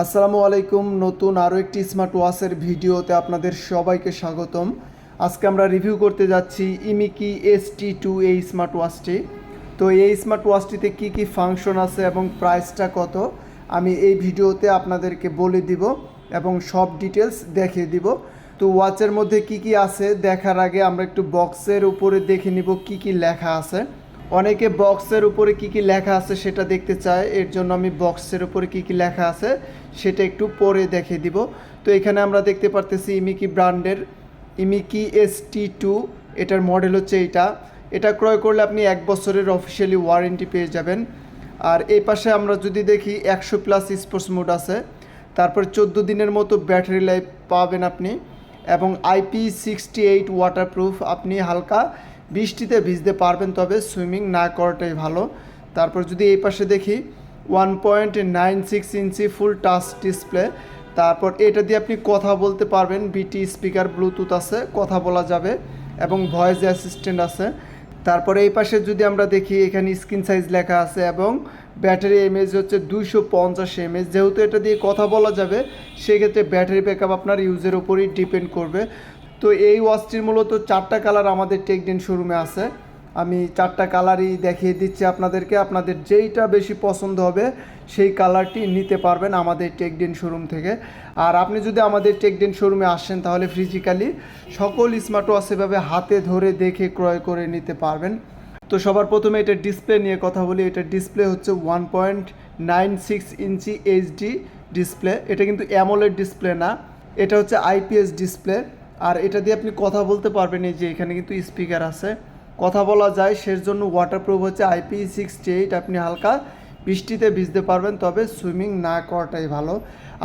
আসসালামু আলাইকুম, নতুন আরও একটি স্মার্ট ওয়াচের ভিডিওতে আপনাদের সবাইকে স্বাগতম। আজকে আমরা রিভিউ করতে যাচ্ছি ইমিকি এস টি টু এই স্মার্ট ওয়াচটি তো এই স্মার্ট ওয়াচটিতে কী কী ফাংশন আছে এবং প্রাইসটা কত, আমি এই ভিডিওতে আপনাদেরকে বলে দিব এবং সব ডিটেলস দেখিয়ে দিব। তো ওয়াচের মধ্যে কি কি আছে, দেখার আগে আমরা একটু বক্সের উপরে দেখে নিব কি কি লেখা আছে। অনেকে বক্সের উপরে কি কি লেখা আছে সেটা দেখতে চায়। এর জন্য আমি বক্সের উপরে কি কি লেখা আছে সেটা একটু পরে দেখে দিব। তো এখানে আমরা দেখতে পারতেছি ইমিকি ব্র্যান্ডের ইমিকি এস টি টু, এটার মডেল হচ্ছে এইটা। এটা ক্রয় করলে আপনি এক বছরের অফিসিয়ালি ওয়ারেন্টি পেয়ে যাবেন। আর এই পাশে আমরা যদি দেখি একশো প্লাস স্পোর্টস মোড আছে। তারপর চোদ্দ দিনের মতো ব্যাটারি লাইফ পাবেন আপনি। এবং আইপি সিক্সটি এইট ওয়াটারপ্রুফ আপনি হালকা বৃষ্টিতে ভিজতে পারবেন, তবে সুইমিং না করাটাই ভালো। তারপর যদি এই পাশে দেখি one point nine six inch full touch display. তারপর এটা দিয়ে আপনি কথা বলতে পারবেন বিটি স্পিকার ব্লুটুথ আছে, কথা বলা যাবে, এবং ভয়েস অ্যাসিস্ট্যান্ট আছে। তারপরে এই পাশে যদি আমরা দেখি, এখানে স্ক্রিন সাইজ লেখা আছে, এবং ব্যাটারি এমএজ হচ্ছে দুইশো পঞ্চাশ এমএজ যেহেতু এটা দিয়ে কথা বলা যাবে, সেক্ষেত্রে ব্যাটারি ব্যাকআপ আপনার ইউজের উপরই ডিপেন্ড করবে। তো এই ওয়াচটির মূলত চারটা কালার আমাদের টেকডেন শোরুমে আছে। আমি চারটা কালারই দেখিয়ে দিচ্ছি আপনাদেরকে। আপনাদের যেইটা বেশি পছন্দ হবে, সেই কালারটি নিতে পারবেন আমাদের টেকডেন শোরুম থেকে। আর আপনি যদি আমাদের টেকডেন শোরুমে আসেন, তাহলে ফিজিক্যালি সকল স্মার্ট ওয়াচ এভাবে হাতে ধরে দেখে ক্রয় করে নিতে পারবেন। তো সবার প্রথমে এটা ডিসপ্লে নিয়ে কথা বলি। এটা ডিসপ্লে হচ্ছে one point nine six inch HD display এটা কিন্তু অ্যামোলেড ডিসপ্লে না। এটা হচ্ছে আইপিএস ডিসপ্লে আর এটা দিয়ে আপনি কথা বলতে পারবেন এই যে এখানে কিন্তু স্পিকার আছে। কথা বলা যায় সের জন্য ওয়াটারপ্রুফ হচ্ছে আইপি সিক্সটি এইট আপনি হালকা বৃষ্টিতে ভিজতে পারবেন, তবে সুইমিং না করাটাই ভালো।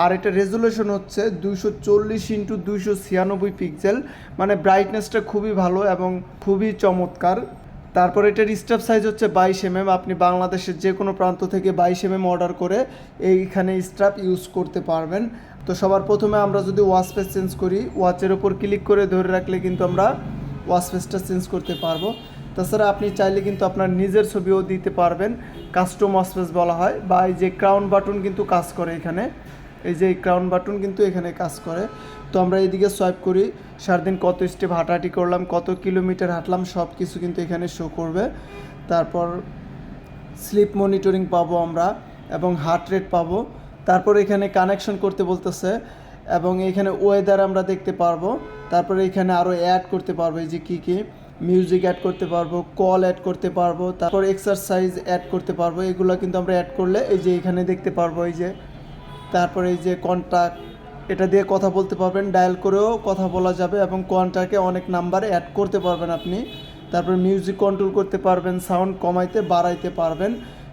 আর এটা রেজুলেশন হচ্ছে দুশো চল্লিশ ইন্টু দুশো ছিয়ানব্বই পিক্সেল মানে ব্রাইটনেসটা খুবই ভালো এবং খুবই চমৎকার। তারপর এটার স্টাফ সাইজ হচ্ছে বাইশ এমএম আপনি বাংলাদেশের যে কোনো প্রান্ত থেকে বাইশ এমএম অর্ডার করে এইখানে স্টাফ ইউজ করতে পারবেন। তো সবার প্রথমে আমরা যদি ওয়াচ পেস চেঞ্জ করি ওয়াচের ওপর ক্লিক করে ধরে রাখলে কিন্তু আমরা ওয়াচ পেসটা চেঞ্জ করতে পারব। তাছাড়া আপনি চাইলে কিন্তু আপনার নিজের ছবিও দিতে পারবেন। কাস্টম ওয়াচ পেস বলা হয়, বা এই যে ক্রাউন বাটন কিন্তু কাজ করে এখানে। এই যে ক্রাউন বাটন কিন্তু এখানে কাজ করে। তো আমরা এইদিকে সোয়াইপ করি, সারাদিন কত স্টেপ হাঁটাহাঁটি করলাম, কত কিলোমিটার হাঁটলাম সব কিছু কিন্তু এখানে শো করবে। তারপর স্লিপ মনিটরিং পাবো আমরা এবং হার্ট রেট পাবো। তারপর এখানে কানেকশন করতে বলতেছে এবং এখানে ওয়েদার আমরা দেখতে পারব। তারপরে এখানে আরও অ্যাড করতে পারব, এই যে কী কী মিউজিক অ্যাড করতে পারব কল অ্যাড করতে পারব, তারপর এক্সারসাইজ অ্যাড করতে পারব, এগুলো কিন্তু আমরা অ্যাড করলে এই যে এখানে দেখতে পারব, এই যে তারপরে এই যে কন্ট্যাক্ট এটা দিয়ে কথা বলতে পারবেন ডায়াল করেও কথা বলা যাবে এবং কন্ট্যাক্টে অনেক নাম্বার অ্যাড করতে পারবেন আপনি। তারপরে মিউজিক কন্ট্রোল করতে পারবেন সাউন্ড কমাইতে, বাড়াইতে পারবেন।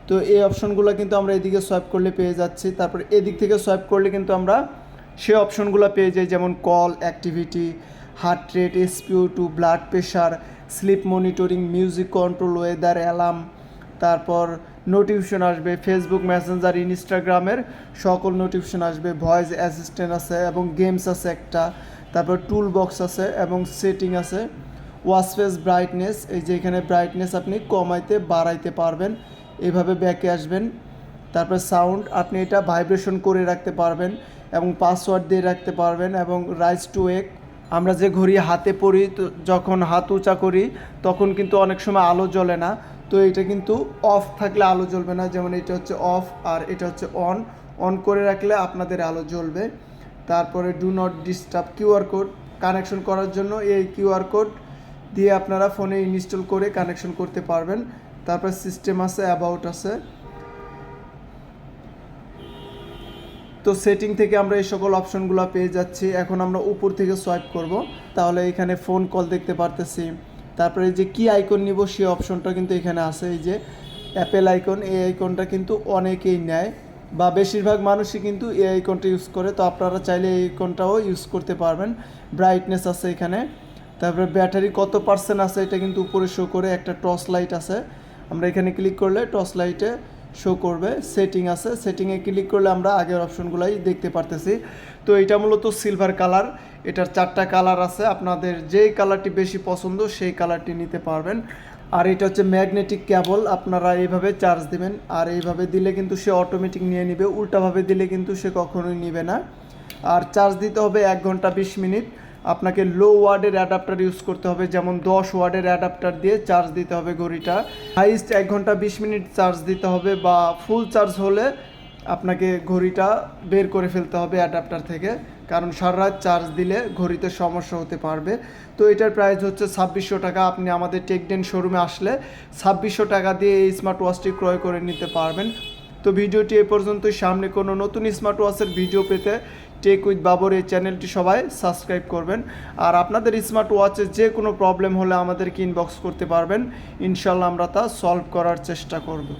তো এই অপশনগুলো কিন্তু আমরা এদিকে সোয়াইপ করলে পেয়ে যাচ্ছি। তারপর এদিক থেকে সোয়াইপ করলে কিন্তু আমরা সে অপশনগুলো পেয়ে যাই, যেমন call activity heart rate SPO two blood pressure sleep monitoring music control weather alarm তারপর নোটিফিকেশন আসবে ফেসবুক মেসেঞ্জার ইনস্টাগ্রামের সকল নোটিফিকেশন আসবে ভয়েস অ্যাসিস্ট্যান্ট আছে এবং গেমস আছে একটা, তারপর টুল বক্স আছে এবং সেটিং আছে ওয়াসফেস ব্রাইটনেস এই যে এখানে ব্রাইটনেস আপনি কমাইতে, বাড়াইতে পারবেন, এভাবে ব্যাকে আসবেন, তারপর সাউন্ড আপনি এটা ভাইব্রেশন করে রাখতে পারবেন এবং পাসওয়ার্ড দিয়ে রাখতে পারবেন এবং রাইস টু এক আমরা যে ঘড়ি হাতে পরি যখন হাত উঁচা করি, তখন কিন্তু অনেক সময় আলো জ্বলে না তো এটা কিন্তু অফ থাকলে আলো জ্বলবে না, যেমন এটা হচ্ছে অফ আর এটা হচ্ছে অন অন করে রাখলে আপনাদের আলো জ্বলবে। তারপরে do not disturb QR code connection করার জন্য এই কিউআর কোড দিয়ে আপনারা ফোনে ইনস্টল করে কানেকশন করতে পারবেন। তারপর সিস্টেম আছে অ্যাবাউট আছে। তো সেটিং থেকে আমরা এই সকল অপশনগুলো পেয়ে যাচ্ছি। এখন আমরা উপর থেকে সোয়াইপ করব। তাহলে এখানে ফোন কল দেখতে পারতেছি। তারপরে যে কি আইকন নিব সেই অপশনটা কিন্তু এখানে আছে, এই যে অ্যাপেল আইকন এই আইকনটা কিন্তু অনেকেই নেয় বা বেশিরভাগ মানুষই কিন্তু এই আইকনটা ইউজ করে, তো আপনারা চাইলে এই আইকনটাও ইউজ করতে পারবেন। ব্রাইটনেস আছে এখানে, তারপরে ব্যাটারি কত পার্সেন্ট আছে এটা কিন্তু উপরে শো করে, একটা টর্চ লাইট আছে। আমরা এখানে ক্লিক করলে টর্চ লাইটে শো করবে সেটিং আছে। সেটিংয়ে ক্লিক করলে আমরা আগের অপশনগুলাই দেখতে পারতেছি। তো এটা মূলত সিলভার কালার এটার চারটা কালার আছে। আপনাদের যেই কালারটি বেশি পছন্দ, সেই কালারটি নিতে পারবেন। আর এটা হচ্ছে ম্যাগনেটিক ক্যাবল আপনারা এইভাবে চার্জ দিবেন। আর এইভাবে দিলে কিন্তু সে অটোমেটিক নিয়ে নিবে। উল্টাভাবে দিলে কিন্তু সে কখনোই নিবে না। আর চার্জ দিতে হবে এক ঘণ্টা বিশ মিনিট। আপনাকে লো ওয়ার্ডের অ্যাডাপ্টার ইউজ করতে হবে, যেমন দশ ওয়ার্ডের অ্যাডাপ্টার দিয়ে চার্জ দিতে হবে ঘড়িটা। হাইস্ট এক ঘণ্টা বিশ মিনিট চার্জ দিতে হবে বা ফুল চার্জ হলে আপনাকে ঘড়িটা বের করে ফেলতে হবে অ্যাডাপ্টার থেকে, কারণ সারা রাত চার্জ দিলে ঘড়িতে সমস্যা হতে পারবে। তো এটার প্রাইস হচ্ছে ছাব্বিশশো টাকা, আপনি আমাদের টেকডেন শোরুমে আসলে ছাব্বিশশো টাকা দিয়ে এই স্মার্ট ওয়াচটি ক্রয় করে নিতে পারবেন। তো ভিডিওটি এ পর্যন্তই, সামনে কোনো নতুন স্মার্ট ওয়াচের ভিডিও পেতে টেক উইথ বাবর এই চ্যানেলটি সবাই সাবস্ক্রাইব করবেন। আর আপনাদের স্মার্ট ওয়াচে যে কোনো প্রবলেম হলে আমাদেরকে ইনবক্স করতে পারবেন। ইনশাল্লাহ আমরা তা সলভ করার চেষ্টা করব।